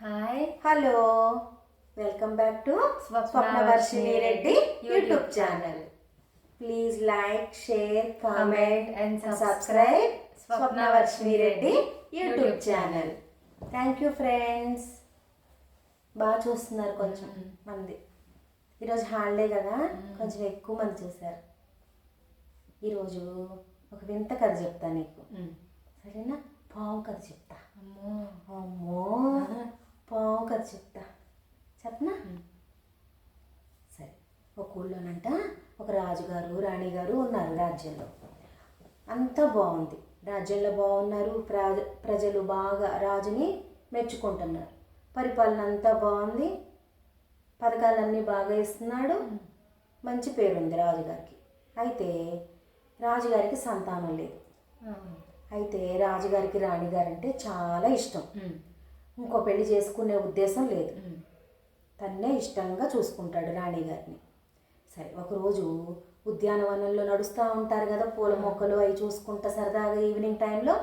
Hi. Hello. Welcome back to Swapnavarshini Reddy YouTube channel. Please like share comment and subscribe Swapnavarshini Reddy YouTube channel. Thank you friends బాగా చూస్తున్నారు కొంచెం మంది. ఈరోజు holiday కదా కొంచెం ఎక్కువ మంది చూశారు. ఈరోజు ఒక వింత కథ చెప్తా నీకు. సరేనా? పావు కథ చెప్తా. అమ్మో. అమ్మో. పావు కథ చెప్తా. చెప్పనా? సరే. ఒక ఊళ్ళోనంట ఒక రాజుగారు రాణిగారు ఉన్నారు రాజ్యంలో. అంతా బాగుంది. రాజ్యంలో బాగున్నారు. ప్రజ ప్రజలు బాగా రాజుని మెచ్చుకుంటున్నారు. పరిపాలన అంతా బాగుంది. పథకాలన్నీ బాగా ఇస్తున్నాడు. మంచి పేరుంది రాజుగారికి. అయితే రాజుగారికి సంతానం లేదు. అయితే రాజుగారికి రాణిగారంటే చాలా ఇష్టం. ఇంకో పెళ్ళి చేసుకునే ఉద్దేశం లేదు. తన్నే ఇష్టంగా చూసుకుంటాడు రాణిగారిని సరే ఒకరోజు ఉద్యానవనంలో నడుస్తూ ఉంటారు కదా పూల మొక్కలు అవి చూసుకుంటా సరదాగా ఈవినింగ్ టైంలో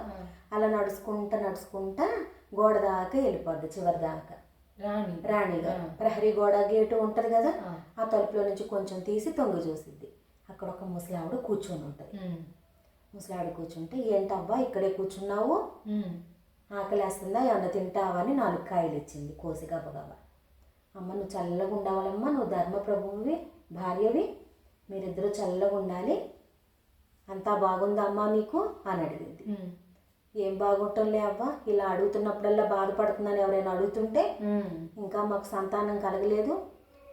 అలా నడుచుకుంటా నడుచుకుంటా గోడ దాకా వెళ్ళిపోద్ది చివరి దాకా. రాణి. రాణిగా ప్రహరీ గోడ గేటు ఉంటుంది కదా ఆ. ఆ తలుపులో నుంచి కొంచెం తీసి తొంగి చూసిద్ది. అక్కడ ఒక ముసలావిడ కూర్చొని ఉంటుంది. ముసలావిడ కూర్చుంటే ఏంటబ్బా ఇక్కడే కూర్చున్నావు? ఆకలేస్తుందా? ఏమన్నా తింటావా అని నాలుగు కాయలు ఇచ్చింది కోసి గబగబా అమ్మ నువ్వు చల్లగా ఉండవాలమ్మా నువ్వు ధర్మప్రభువి భార్యవి మీరిద్దరూ చల్లగా ఉండాలి. అంతా బాగుందా అమ్మా నీకు? అని అడిగింది. ఏం బాగుంటుంలే అవ్వ ఇలా అడుగుతున్నప్పుడల్లా బాధపడుతుందని ఎవరైనా అడుగుతుంటే ఇంకా మాకు సంతానం కలగలేదు.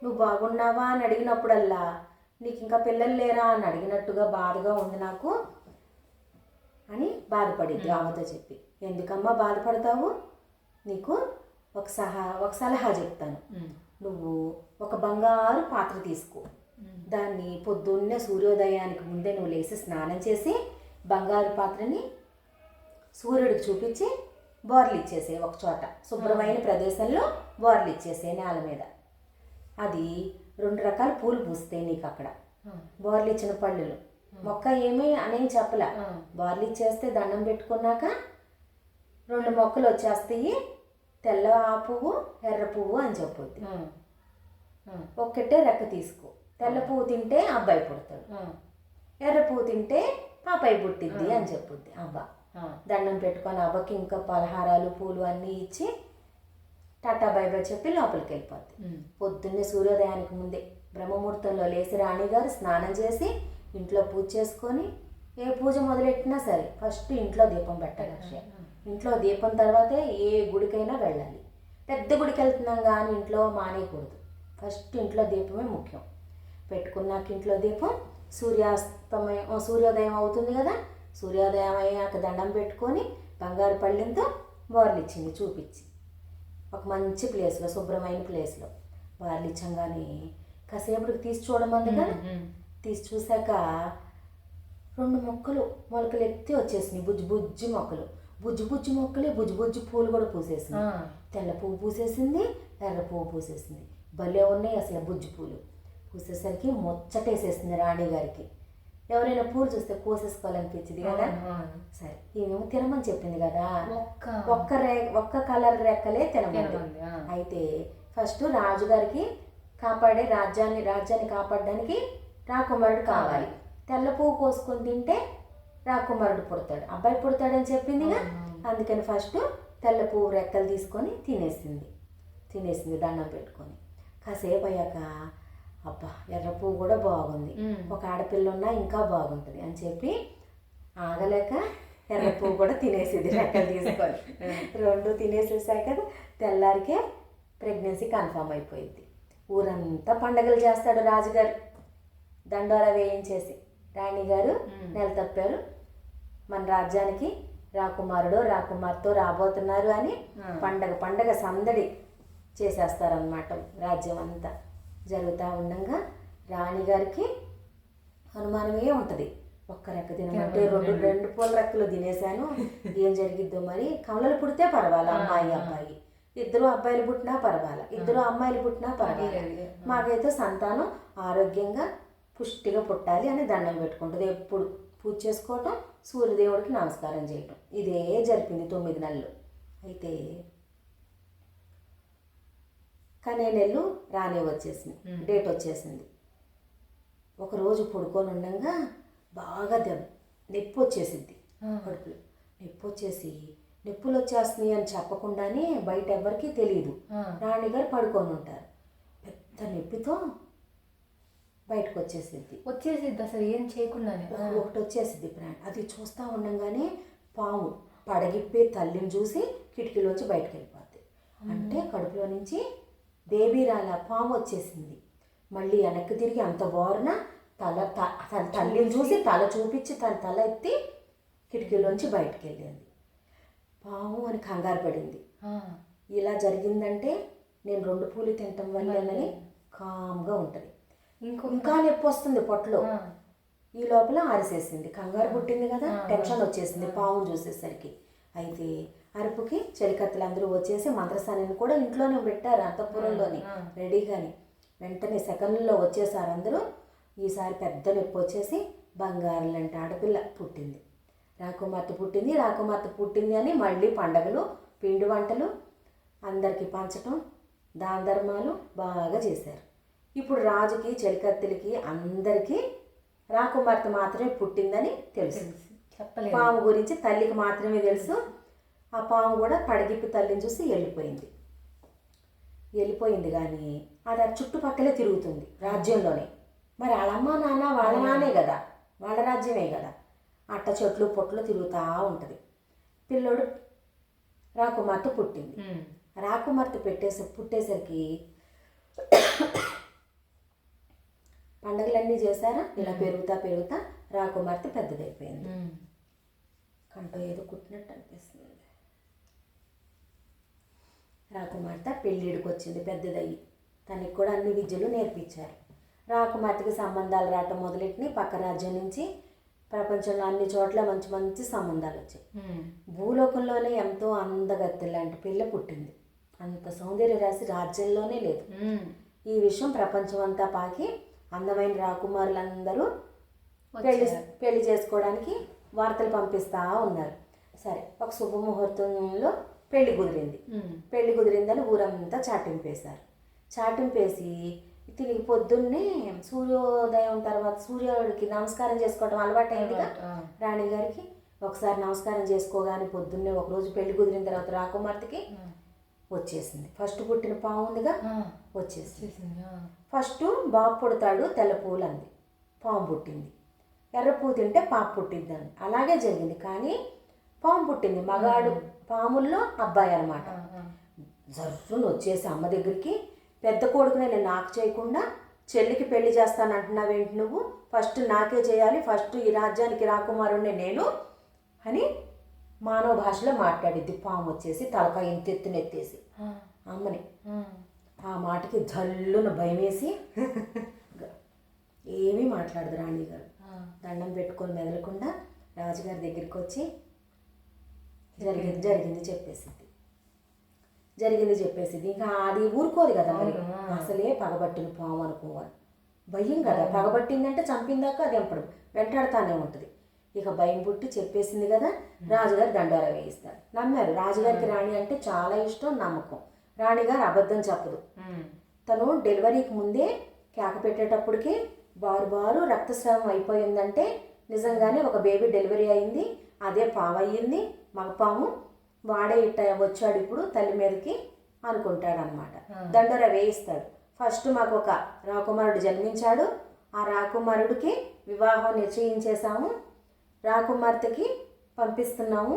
నువ్వు బాగున్నావా అని అడిగినప్పుడల్లా నీకు ఇంకా పిల్లలు లేరా అని అడిగినట్టుగా బాధగా ఉంది నాకు అని బాధపడింది ఆమెతో చెప్పి. ఎందుకమ్మా బాధపడతావు? నీకు ఒక సహా ఒక సలహా చెప్తాను. నువ్వు ఒక బంగారు పాత్ర తీసుకో. దాన్ని పొద్దున్నే సూర్యోదయానికి ముందే నువ్వు లేచి స్నానం చేసి బంగారు పాత్రని సూర్యుడికి చూపించి బోర్లు ఇచ్చేసే ఒక చోట. శుభ్రమైన ప్రదేశంలో బోర్లు ఇచ్చేసే నేల మీద. అది రెండు రకాల పూలు పూస్తాయి నీకు అక్కడ. బోర్లు ఇచ్చిన పళ్ళులు. మొక్క ఏమీ అనేం చెప్పలే. బోర్లు ఇచ్చేస్తే దండం పెట్టుకున్నాక రెండు మొక్కలు వచ్చేస్తాయి. తెల్ల ఆ పువ్వు ఎర్ర పువ్వు అని చెప్పొద్ది. ఒక్కటే రెక్క తీసుకో. తెల్ల పువ్వు తింటే అబ్బాయి పుడతాడు. ఎర్ర పువ్వు తింటే పాపాయి పుట్టిద్ది అని చెప్పుద్ది. అబ్బా దండం పెట్టుకొని అబ్బకి ఇంకా పలహారాలు పూలు అన్నీ ఇచ్చి టాటా బై బై చెప్పి లోపలికి వెళ్ళిపోద్ది. పొద్దున్నే సూర్యోదయానికి ముందే బ్రహ్మముహూర్తంలో లేచి రాణిగారు స్నానం చేసి ఇంట్లో పూజ చేసుకొని ఏ పూజ మొదలెట్టినా సరే ఫస్ట్ ఇంట్లో దీపం పెట్టాలి ఇంట్లో దీపం తర్వాతే ఏ గుడికైనా వెళ్ళాలి. పెద్ద గుడికి వెళ్తున్నాం కానీ ఇంట్లో మానేయకూడదు. ఫస్ట్ ఇంట్లో దీపమే ముఖ్యం. పెట్టుకున్నాక ఇంట్లో దీపం సూర్యాస్తమయం సూర్యోదయం అవుతుంది కదా సూర్యోదయం అయ్యాక దండం పెట్టుకొని బంగారు పళ్ళెంతో బోర్లు ఇచ్చింది చూపించి. ఒక మంచి ప్లేస్లో శుభ్రమైన ప్లేస్లో బోర్లు ఇచ్చంగానే కాసేపటికి తీసి చూడమంది కదా. తీసి చూశాక రెండు మొక్కలు మొలకలు ఎత్తి వచ్చేసినాయి. బుజ్జి బుజ్జి మొక్కలు. బుజ్జి బుజ్జి మొక్కలే బుజ్జి బుజ్జి పూలు కూడా పూసేసింది. తెల్ల పువ్వు పూసేసింది ఎర్ర పువ్వు పూసేసింది. భలే ఉన్నాయి అసలు బుజ్జి పూలు. పూసేసరికి ముచ్చటేసేసింది రాణి గారికి. ఎవరైనా పూలు చూస్తే కోసేసుకోవాలనిపించింది కదా? సరే ఈమెమో తినమని చెప్పింది కదా? ఒక్క. ఒక్క రే ఒక్క కలర్ రెక్కలే తినమంది. అయితే ఫస్ట్ రాజుగారికి కాపాడే రాజ్యాన్ని రాజ్యాన్ని కాపాడడానికి రాకుమారుడు కావాలి. తెల్ల పువ్వు కోసుకొని తింటే రాకుమారుడు పుడతాడు. అబ్బాయి పుడతాడని చెప్పిందిగా? అందుకని ఫస్ట్ తెల్ల పువ్వు రెక్కలు తీసుకొని తినేసింది. తినేసింది దండం పెట్టుకొని. కాసేపు అయ్యాక అబ్బా ఎర్ర పువ్వు కూడా బాగుంది. ఒక ఆడపిల్ల ఉన్నా ఇంకా బాగుంటుంది అని చెప్పి ఆగలేక ఎర్ర పువ్వు కూడా తినేసింది రెక్కలు తీసుకొని. రెండు తినేసేసాక తెల్లారికే ప్రెగ్నెన్సీ కన్ఫామ్ అయిపోయింది. ఊరంతా పండగలు చేస్తాడు రాజుగారు. దండోరా వేయించేసి. రాణిగారు నెల తప్పారు. మన రాజ్యానికి రాకుమారుడు రాకుమార్తె రాబోతున్నారు అని పండగ పండగ సందడి చేసేస్తారనమాట రాజ్యం అంతా. జరుగుతూ ఉండగా రాణిగారికి అనుమానమే ఉంటుంది. ఒక్క రెక్క తినమంటే రెండు. రెండు పూల రెక్కలు తినేశాను. ఏం జరిగిద్దో మరి? కమలలు పుడితే పర్వాలా అమ్మాయి అబ్బాయి? ఇద్దరు అబ్బాయిలు పుట్టినా పర్వాలా ఇద్దరు అమ్మాయిలు పుట్టినా పర్వాలా? మాకైతే సంతానం ఆరోగ్యంగా పుష్టిగా పుట్టాలి అని దండం పెట్టుకుంటుంది. ఎప్పుడు పూజ చేసుకోవటం సూర్యదేవుడికి నమస్కారం చేయటం. ఇదే జరిపింది తొమ్మిది నెలలు. అయితే కానీ నెల్లు రానే వచ్చేసింది. డేట్ వచ్చేసింది. ఒకరోజు పడుకొని ఉండగా బాగా దెబ్బ నొప్పి వచ్చేసింది కడుపులో. నొప్పి వచ్చేసి నొప్పులు వచ్చేస్తున్నాయి అని చెప్పకుండానే బయట ఎవరికీ తెలియదు రాణిగారు పడుకొని ఉంటారు. పెద్ద నొప్పితో బయటకు వచ్చేసింది వచ్చేసిద్ది అసలు ఏం చేయకుండానే. ఒకటి వచ్చేసింది ప్రాణి. అది చూస్తూ ఉండగానే పాము పడగిప్పే తల్లిని చూసి కిటికీలోంచి బయటకు వెళ్ళిపోద్ది అంటే కడుపులో నుంచి బేబీ రాల పాము వచ్చేసింది. మళ్ళీ వెనక్కి తిరిగి అంత బోరన తల తన తల్లిని చూసి తల చూపించి తన తల ఎత్తి కిటికీలోంచి బయటకు వెళ్ళింది పాము అని కంగారు పడింది. ఇలా జరిగిందంటే నేను రెండు పూలు తినటం వల్లనని కామ్గా ఉంటుంది. ఇంకో ఇంకా నొప్పి వస్తుంది పొట్టలో. ఈ లోపల ఆరిసేసింది. కంగారు పుట్టింది కదా టెన్షన్ వచ్చేసింది పాము చూసేసరికి. అయితే అరుపుకి చెలికత్తలు అందరూ వచ్చేసి మంత్రసానిని కూడా ఇంట్లోనే పెట్టారు అంతఃపురంలోని రెడీగాని. వెంటనే సెకండ్లో వచ్చేసారు అందరూ. ఈసారి పెద్ద నొప్పి వచ్చేసి బంగారం లాంటి ఆడపిల్ల పుట్టింది. రాకుమార్తె పుట్టింది. రాకుమార్తె పుట్టింది అని మళ్ళీ పండగలు పిండి వంటలు అందరికీ పంచటం దాన ధర్మాలు బాగా చేశారు. ఇప్పుడు రాజుకి చెలికత్తెలకి అందరికీ రాకుమార్తె మాత్రమే పుట్టిందని తెలుసు. చెప్పలేదు. పాము గురించి తల్లికి మాత్రమే తెలుసు. ఆ పాము కూడా పడగిప్పి తల్లిని చూసి వెళ్ళిపోయింది. వెళ్ళిపోయింది కానీ అది ఆ చుట్టుపక్కలే తిరుగుతుంది రాజ్యంలోనే. మరి వాళ్ళమ్మ నాన్న వాళ్ళ నాన్నే కదా. వాళ్ళ రాజ్యమే కదా. అట్ట చెట్లు పొట్లు తిరుగుతూ ఉంటుంది. పిల్లోడు రాకుమార్తె పుట్టింది. రాకుమార్తె పెట్టేసి పుట్టేసరికి పండగలన్నీ చేశారా? ఇలా పెరుగుతా పెరుగుతా రాకుమార్తె పెద్దదైపోయింది. కంట ఏదో కుట్టినట్టు అనిపిస్తుంది. రాకుమార్తె పెళ్ళిడికి వచ్చింది పెద్దదయ్యి. తనకి కూడా అన్ని విద్యలు నేర్పించారు. రాకుమార్తెకి సంబంధాలు రావటం మొదలెట్టినాయి పక్క రాజ్యం నుంచి ప్రపంచంలో అన్ని చోట్ల మంచి మంచి సంబంధాలు వచ్చాయి. భూలోకంలోనే ఎంతో అందగత్తె లాంటి పిల్ల పుట్టింది. అంత సౌందర్య రాశి రాజ్యంలోనే లేదు. ఈ విషయం ప్రపంచం అంతా పాకి అందమైన రాకుమారులందరూ పెళ్ళి పెళ్ళి చేసుకోవడానికి వార్తలు పంపిస్తా ఉన్నారు. సరే ఒక శుభముహూర్తంలో పెళ్ళి కుదిరింది. పెళ్ళి కుదిరిందని ఊరంతా చాటింపేశారు చాటింపేసి తిరిగి పొద్దున్నే సూర్యోదయం తర్వాత సూర్యుడికి నమస్కారం చేసుకోవడం అలవాటైందిగా ఆ. రాణి గారికి ఒకసారి నమస్కారం చేసుకోగానే పొద్దున్నే ఒకరోజు పెళ్ళి కుదిరిన తర్వాత రాకుమార్తెకి వచ్చేసింది. ఫస్ట్ పుట్టిన పాము ఉందిగా. వచ్చేసింది. ఆ. ఫస్ట్ బాబు పుడతాడు తెల్ల పూలు అంది. పాము పుట్టింది. ఎర్ర పువ్వు తింటే పాప పుట్టింది అంది. అలాగే జరిగింది. కానీ పాము పుట్టింది మగాడు పాముల్లో అబ్బాయి అనమాట. జర్రును వచ్చేసి అమ్మ దగ్గరికి పెద్ద కొడుకునే నేను నాకు చేయకుండా చెల్లికి పెళ్ళి చేస్తాను అంటున్నావేంటి నువ్వు? ఫస్ట్ నాకే చేయాలి ఫస్ట్ ఈ రాజ్యానికి రాకుమారుణ్ణి నేను అని మానవ భాషలో మాట్లాడిద్ది. పాము వచ్చేసి తలకాయ ఇంత ఎత్తునెత్తేసి ఆ. అమ్మని. ఆ. మాటకి జల్లున భయమేసి ఏమీ మాట్లాడదు రాణి గారు. దండం పెట్టుకొని మెదలకుండా రాజుగారి దగ్గరికి వచ్చి జరిగింది. జరిగింది చెప్పేసింది. జరిగింది చెప్పేసింది. ఇంకా అది ఊరుకోదు కదా మరి. అసలే పగబట్టిన పాము అనుకోవాలి. భయం కదా. పగబట్టిందంటే చంపిందాక అది ఎంపడు వెంటాడుతానే ఉంటుంది. ఇక భయం పుట్టి చెప్పేసింది కదా రాజుగారు దండోరా వేయిస్తారు. నమ్మారు. రాజుగారికి రాణి అంటే చాలా ఇష్టం నమ్మకం. రాణిగారు అబద్ధం చెప్పదు. తను డెలివరీకి ముందే కేక పెట్టేటప్పటికి బారు బారు రక్తస్రావం అయిపోయిందంటే నిజంగానే ఒక బేబీ డెలివరీ అయింది. అదే పాము అయ్యింది మగపాము వాడే ఇట్ట వచ్చాడు ఇప్పుడు తల్లి మీదకి అనుకుంటాడు అనమాట దండోర వేయిస్తాడు. ఫస్ట్ మాకు ఒక రాకుమారుడు జన్మించాడు. ఆ రాకుమారుడికి వివాహం నిశ్చయించేశాము. రాకుమార్తెకి పంపిస్తున్నాము.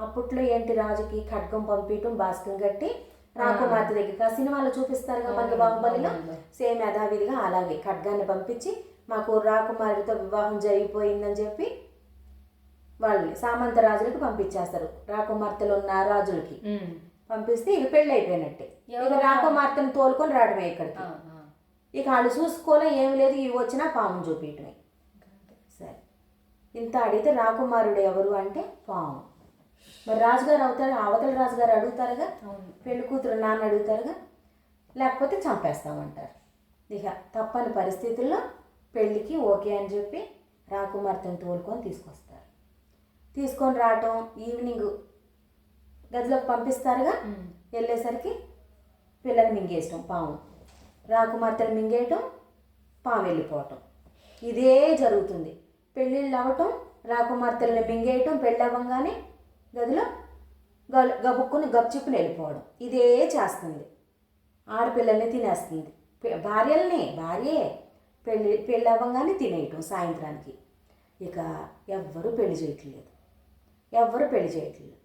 అప్పట్లో ఏంటి రాజుకి ఖడ్గం పంపించటం బాస్కం కట్టి రాకుమార్తె దగ్గరికి ఆ సినిమాలో చూపిస్తారు మనకి బాహుబలిలో సేమ్ యథావిధిగా అలాగే ఖడ్గాన్ని పంపించి మాకు రాకుమారుడితో వివాహం జరిగిపోయిందని చెప్పి వాళ్ళని సామంత రాజులకు పంపించేస్తారు. రాకుమార్తెలు ఉన్న రాజులకి. పంపిస్తే ఇక పెళ్ళి అయిపోయినట్టే. ఇక రాకుమార్తెను తోలుకొని రావడమే ఇక్కడికి. ఇక వాళ్ళు చూసుకోలే ఏం లేదు ఇవి వచ్చినా పాము చూపించడమే. సరే. ఇంత అడిగితే రాకుమారుడు ఎవరు అంటే పాము. మరి రాజుగారు అవుతారు అవతల రాజుగారు అడుగుతారుగా పెళ్ళి కూతురు నాన్న అడుగుతారుగా లేకపోతే చంపేస్తామంటారు. ఇక తప్పని పరిస్థితుల్లో పెళ్ళికి ఓకే అని చెప్పి రాకుమార్తెను తోలుకొని తీసుకొస్తారు. తీసుకొని రావటం ఈవినింగ్ గదిలోకి పంపిస్తారుగా. వెళ్ళేసరికి పిల్లని మింగేయటం పాము. రాకుమార్తెలు మింగేయటం పాము వెళ్ళిపోవటం. ఇదే జరుగుతుంది. పెళ్ళిళ్ళు అవ్వటం రాకుమార్తెల్ని మింగేయటం పెళ్ళి అవ్వగానే గదిలో గబుక్కుని గప్చుక్కుని వెళ్ళిపోవడం. ఇదే చేస్తుంది. ఆడపిల్లల్ని తినేస్తుంది. భార్యల్ని భార్యే పెళ్ళి పెళ్ళి అవ్వగానే తినేయటం సాయంత్రానికి. ఇక ఎవ్వరూ పెళ్ళి చేయట్లేదు. ఎవ్వరూ పెళ్ళి చేయట్లేదు.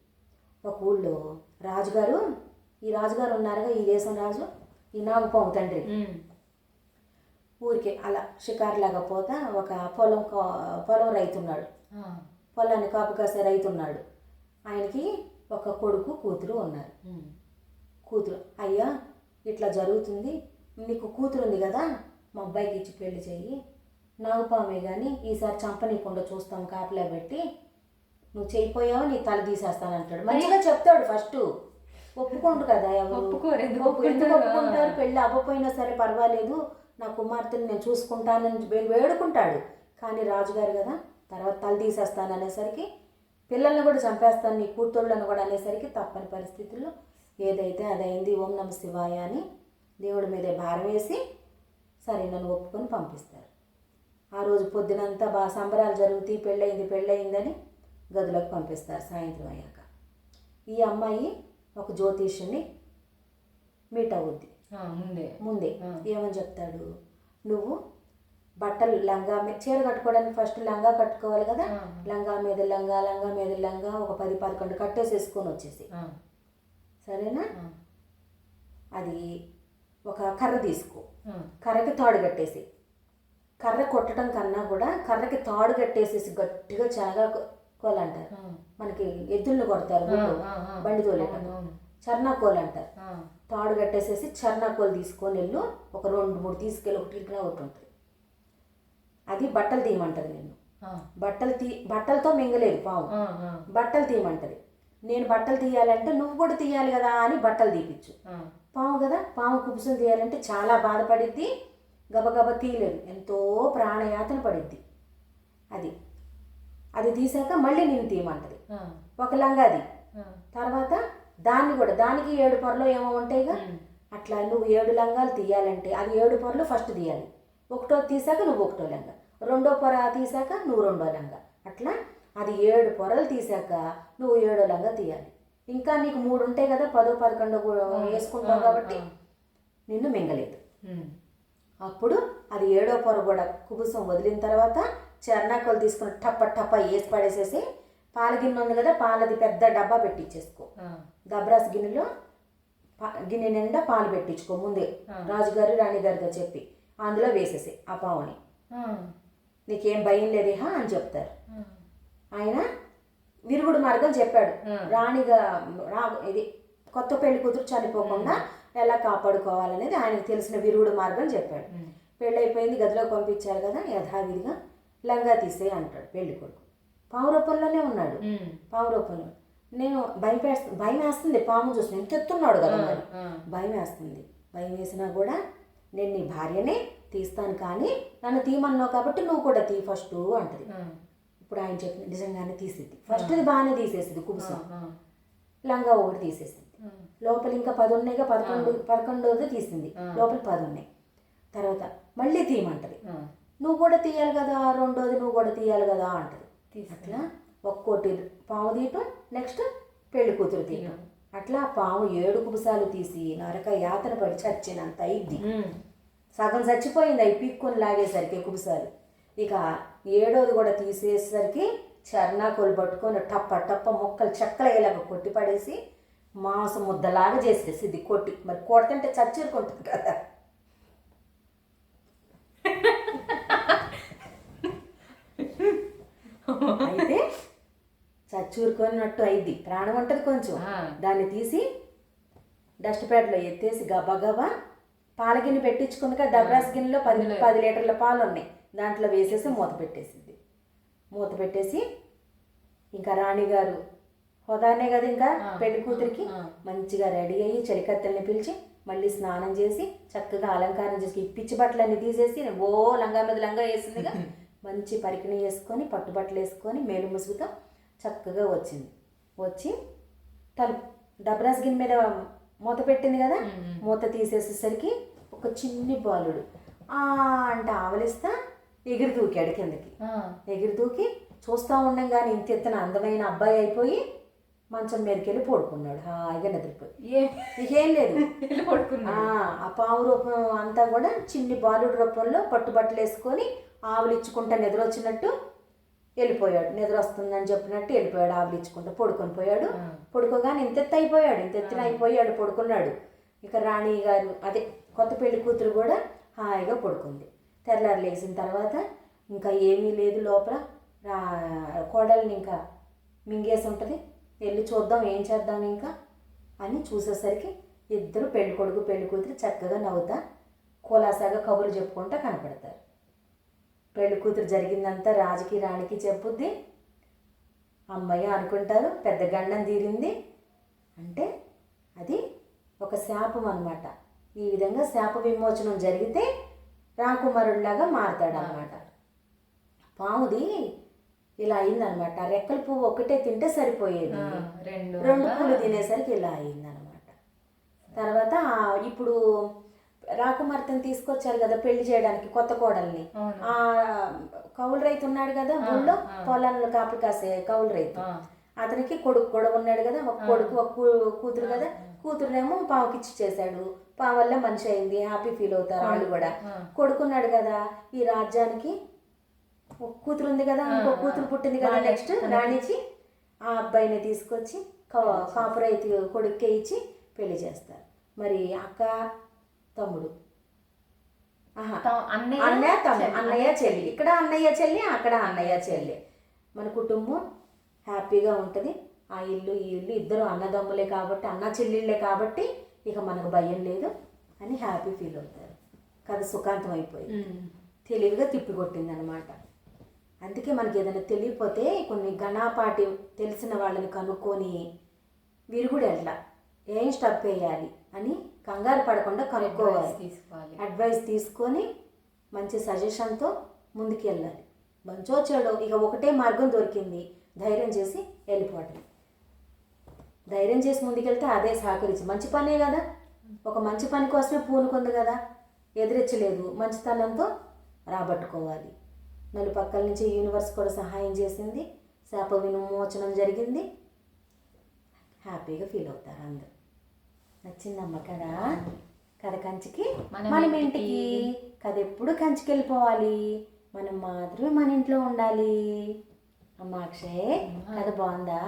ఒక ఊళ్ళో రాజుగారు ఈ రాజుగారు ఉన్నారుగా ఈ దేశం రాజు ఈ నాగపాము తండ్రి. ఊరికే అలా షికారులాగా పోతా ఒక పొలం పొలం రైతు ఉన్నాడు పొలాన్ని కాపు కాసే రైతు ఉన్నాడు ఆయనకి ఒక కొడుకు కూతురు ఉన్నారు. కూతురు అయ్యా ఇట్లా జరుగుతుంది. నీకు కూతురు ఉంది కదా మా అబ్బాయికి ఇచ్చి పెళ్ళి చెయ్యి. నాగుపామే కానీ ఈసారి చంపనీయకుండా చూస్తాం కాపలా పెట్టి నువ్వు చేయిపోయావు నీ తల తీసేస్తానంటాడు మంచిగా చెప్తాడు ఫస్ట్. ఒప్పుకోండు కదా ఒప్పుకోరు, ఎందుకు ఒప్పుకుంటారు? పెళ్ళి అవ్వపోయినా సరే పర్వాలేదు. నా కుమార్తెని నేను చూసుకుంటానని వేడుకుంటాడు. కానీ రాజుగారు కదా తర్వాత తల తీసేస్తాను అనేసరికి పిల్లల్ని కూడా చంపేస్తాను నీ కూతుళ్ళను కూడా అనేసరికి తప్పని పరిస్థితుల్లో ఏదైతే అదైంది ఓం నమ శివాయ అని దేవుడి మీదే భారం వేసి సరే నన్ను ఒప్పుకొని పంపిస్తారు. ఆ రోజు పొద్దునంతా బాగా సంబరాలు జరుగుతాయి పెళ్ళయింది పెళ్ళయిందని గదిలోకి పంపిస్తారు సాయంత్రం అయ్యాక. ఈ అమ్మాయి ఒక జ్యోతిష్యుని మీట్ అవుద్ది. ముందే. ముందే. ఏమని చెప్తాడు? నువ్వు బట్టలు లంగా చీర కట్టుకోవడానికి ఫస్ట్ లంగా కట్టుకోవాలి కదా. లంగా మీద లంగా లంగా మీద లంగా ఒక పది పదకొండు కట్టేసేసుకొని వచ్చేసి. సరేనా? అది ఒక కర్ర తీసుకో. కర్రకి తాడు కట్టేసి. కర్ర కొట్టడం కన్నా కూడా కర్రకి తాడు కట్టేసేసి గట్టిగా చనగా కోలు అంటారు మనకి ఎద్దుల్ని కొడతారు. బండి తోలేటప్పుడు. చర్నాకోలు అంటారు తాడు కట్టేసేసి చర్నాకోలు తీసుకొని వెళ్ళు. ఒక రెండు మూడు తీసుకెళ్ళి ఒకటి ఇక్కడ ఒకటి ఉంటుంది అది బట్టలు తీయమంటది నేను బట్టలు తీ బట్టలతో మింగలేదు పాము బట్టలు తీయమంటది. నేను బట్టలు తీయాలంటే నువ్వు కూడా తీయాలి కదా అని బట్టలు తీపిచ్చు. పాము కదా? పాము కుబుసం తీయాలంటే చాలా బాధపడిద్ది. గబగబ తీయలేదు ఎంతో ప్రాణయాతన పడిద్ది. అది. అది తీసాక మళ్ళీ నేను తీయమంటది. ఒక లంగాది. తర్వాత దాన్ని కూడా దానికి ఏడు పొరలు ఏమో ఉంటాయిగా? అట్లా నువ్వు ఏడు లంగాలు తీయాలంటే అది ఏడు పొరలు ఫస్ట్ తీయాలి. ఒకటో తీసాక నువ్వు ఒకటో లంగా. రెండో పొర తీసాక నువ్వు రెండో లంగా. అట్లా అది ఏడు పొరలు తీసాక నువ్వు ఏడో లంగా తీయాలి. ఇంకా నీకు మూడు ఉంటాయి కదా పదో పదకొండో కూడా వేసుకుంటావు కాబట్టి నిన్ను మింగలేదు. అప్పుడు అది ఏడో పొర కూడా కుబుసం వదిలిన తర్వాత చర్నాకోలు తీసుకుని టప్ప టప్ప వేసి పడేసేసి పాల గిన్నె ఉంది కదా పాలది పెద్ద డబ్బా పెట్టించేసుకో దబ్రాస్ గిన్నెలో గిన్నె నిండా పాలు పెట్టించుకో ముందే. రాజుగారు రాణిగారితో చెప్పి. అందులో వేసేసి ఆ పావుని. నీకేం భయం లేదేహా అని చెప్తారు. ఆయన విరుగుడు మార్గం చెప్పాడు. రాణిగా రా ఇది కొత్త పెళ్ళి కూతురు చనిపోకుండా ఎలా కాపాడుకోవాలనేది ఆయనకు తెలిసిన విరుగుడు మార్గం చెప్పాడు. పెళ్ళి అయిపోయింది గదిలో పంపించారు కదా యథావిధిగా లంగా తీసే అంటాడు పెళ్ళి కొడుకు. పాము రూపంలోనే ఉన్నాడు. పాము రూపంలో నేను భయం వేస్తు భయం వేస్తుంది పాము చూసి ఎంత ఎత్తున్నాడు కదా భయం వేస్తుంది. భయం వేసినా కూడా నేను నీ భార్యనే తీస్తాను కానీ నన్ను తీయమన్నావు కాబట్టి నువ్వు కూడా తీ ఫస్ట్ అంటది. ఇప్పుడు ఆయన చెప్పిన నిజంగానే తీసిద్ది ఫస్ట్ది బాగానే తీసేసింది కుబుసం. లంగా ఒకటి తీసేసింది. లోపల ఇంకా పది ఉన్నాయిగా పదకొండు పదకొండోది తీసింది. లోపల పది ఉన్నాయి తర్వాత మళ్ళీ తీయమంటది. నువ్వు కూడా తీయాలి కదా రెండోది నువ్వు కూడా తీయాలి కదా అంటది. అట్లా ఒక్కోటి పాము తీయటం నెక్స్ట్ పెళ్ళి కూతురు తీయటం. అట్లా పాము ఏడు కుబుసాలు తీసి నరక యాతన పడి చచ్చినంత అయింది. సగం చచ్చిపోయింది అవి పీక్కొని లాగేసరికి కుబుసాలు. ఇక ఏడోది కూడా తీసేసరికి చర్నాకోలు పట్టుకొని టప్ప టప్ప మొక్కలు చెక్కలయ్యేలాగా కొట్టి పడేసి మాంసం ముద్దలాగా చేసేసింది కొట్టి. మరి కొడుతుంటే చచ్చిరుకుంటుంది కదా. అయితే చచ్చూరుకున్నట్టు అయింది. ప్రాణం ఉంటుంది కొంచెం. దాన్ని తీసి డస్ట్ ప్యాడ్లో ఎత్తేసి గబా గబా పాల గిన్నె పెట్టించుకుంది కదా డబ్రాస్ గిన్నెలో పది పది లీటర్ల పాలు ఉన్నాయి దాంట్లో వేసేసి మూత పెట్టేసింది. మూత పెట్టేసి ఇంకా రాణిగారు హోదానే కదా ఇంకా పెళ్ళి కూతురికి మంచిగా రెడీ అయ్యి చలికత్తెల్ని పిలిచి మళ్ళీ స్నానం చేసి చక్కగా అలంకారం చేసి పిచ్చి బట్టలన్నీ తీసేసి ఓ లంగా మీద లంగా వేసిందిగా మంచి పరికిణి వేసుకొని పట్టుబట్టలు వేసుకొని మేలు ముసుగుతో చక్కగా వచ్చింది. వచ్చి తలుపు డబ్రాస్ గిన్నె మీద మూత పెట్టింది కదా. మూత తీసేసేసరికి ఒక చిన్ని బాలుడు ఆ అంటే ఆవలిస్తా ఎగిరి దూకాడు కిందకి. ఎగిరి దూకి చూస్తూ ఉండంగానే ఇంత ఎత్తున అందమైన అబ్బాయి అయిపోయి మంచం మీదకి వెళ్ళి పడుకున్నాడు. హాయిగా నిద్రపోయి. ఏం? లేదు. ఆ పాము రూపం అంతా కూడా చిన్ని బాలుడు రూపంలో పట్టుబట్టలు వేసుకొని ఆవులు ఇచ్చుకుంటా నిద్ర వచ్చినట్టు వెళ్ళిపోయాడు. నిద్ర వస్తుందని చెప్పినట్టు వెళ్ళిపోయాడు ఆవులు ఇచ్చుకుంటా పడుకొని పోయాడు. పడుకోగానే ఇంత ఎత్తు అయిపోయాడు. ఇంత ఎత్తున అయిపోయాడు పడుకున్నాడు. ఇక రాణి గారు అదే కొత్త పెళ్ళి కూతురు కూడా హాయిగా పడుకుంది. తెల్లారి లేచిన తర్వాత ఇంకా ఏమీ లేదు లోపల. రా కోడల్ని ఇంకా మింగేసి ఉంటుంది. వెళ్ళి చూద్దాం ఏం చేద్దాం ఇంకా అని చూసేసరికి ఇద్దరు పెళ్ళి కొడుకు పెళ్ళి కూతురు చక్కగా నవ్వుతా కులాసాగా కబుర్లు చెప్పుకుంటా కనపడతారు. పెళ్ళి కూతురు జరిగిందంతా రాజుకి రాణికి చెప్పుద్ది. అమ్మాయి అనుకుంటారు పెద్ద గండం తీరింది. అంటే అది ఒక శాపం అన్నమాట. ఈ విధంగా శాప విమోచనం జరిగితే రాకుమారుడిలాగా మారతాడు అన్నమాట పాముది ఇలా అయిందనమాట రెక్కల పువ్వు ఒకటే తింటే సరిపోయేది. రెండు రెండు పూలు తినేసరికి ఇలా అయిందనమాట తర్వాత ఇప్పుడు రాకుమార్తెని తీసుకొచ్చారు కదా పెళ్ళి చేయడానికి కొత్త కోడల్ని. ఆ కౌలు రైతు ఉన్నాడు కదా ఊళ్ళో? పొలాల్లో కాపులు కాసే కౌలు రైతు. అతనికి కొడుకు కూడా ఉన్నాడు కదా ఒక కొడుకు ఒక కూతురు కదా. కూతురునేమో పావుకిచ్చి చేశాడు. పావు వల్ల మనిషి అయింది హ్యాపీ ఫీల్ అవుతారు వాళ్ళు కూడా. కొడుకున్నాడు కదా ఈ రాజ్యానికి. ఒక కూతురు ఉంది కదా ఇంకో కూతురు పుట్టింది కదా నెక్స్ట్ రాణికి. ఆ అబ్బాయిని తీసుకొచ్చి కా- కాపు రైతు కొడుక్కే ఇచ్చి పెళ్ళి చేస్తారు. మరి అక్క తమ్ముడు. అన్నయ్య తమ్ముడు. అన్నయ్య చెల్లి. ఇక్కడ అన్నయ్య చెల్లి అక్కడ అన్నయ్య చెల్లి. మన కుటుంబం హ్యాపీగా ఉంటుంది. ఆ ఇల్లు ఈ ఇల్లు ఇద్దరు అన్నదమ్ములే కాబట్టి అన్న చెల్లెళ్ళే కాబట్టి ఇక మనకు భయం లేదు అని హ్యాపీ ఫీల్ అవుతారు. కథ సుఖాంతం అయిపోయింది. ఉమ్. తెలివిగా తిప్పికొట్టింది అనమాట అందుకే మనకి ఏదైనా తెలియకపోతే కొన్ని గణాపాటి తెలిసిన వాళ్ళని కనుక్కొని విరుగుడు ఎట్లా? ఏం స్టప్ వేయాలి అని కంగారు పడకుండా కనుక్కోవాలి. తీసుకోవాలి. అడ్వైస్ తీసుకొని మంచి సజెషన్తో ముందుకు వెళ్ళాలి మంచో చెడో ఇక ఒకటే మార్గం దొరికింది. ధైర్యం చేసి వెళ్ళిపోవటం. ధైర్యం చేసి ముందుకెళ్తే అదే సహకరించి. మంచి పనే కదా. ఒక మంచి పని కోసమే పూనుకుంది కదా. ఎదిరించలేదు మంచితనంతో రాబట్టుకోవాలి. నలుపక్కల నుంచి యూనివర్స్ కూడా సహాయం చేసింది. శాప విమోచనం జరిగింది. హ్యాపీగా ఫీల్ అవుతారు అందరూ. నచ్చిందమ్మ కదా? కథ కంచికి? మనం ఇంటికి. ఇంటికి కథ ఎప్పుడు కంచికి వెళ్ళిపోవాలి మనం మాత్రమే మన ఇంట్లో ఉండాలి. అమ్మ అక్షయ్ కథ బాగుందా?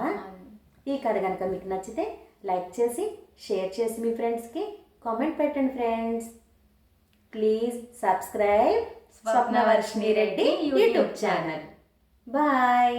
ఈ కథ కనుక మీకు నచ్చితే లైక్ చేసి షేర్ చేసి మీ ఫ్రెండ్స్కి కామెంట్ పెట్టండి friends. Please subscribe Swapnavarshini Reddy YouTube channel. Bye.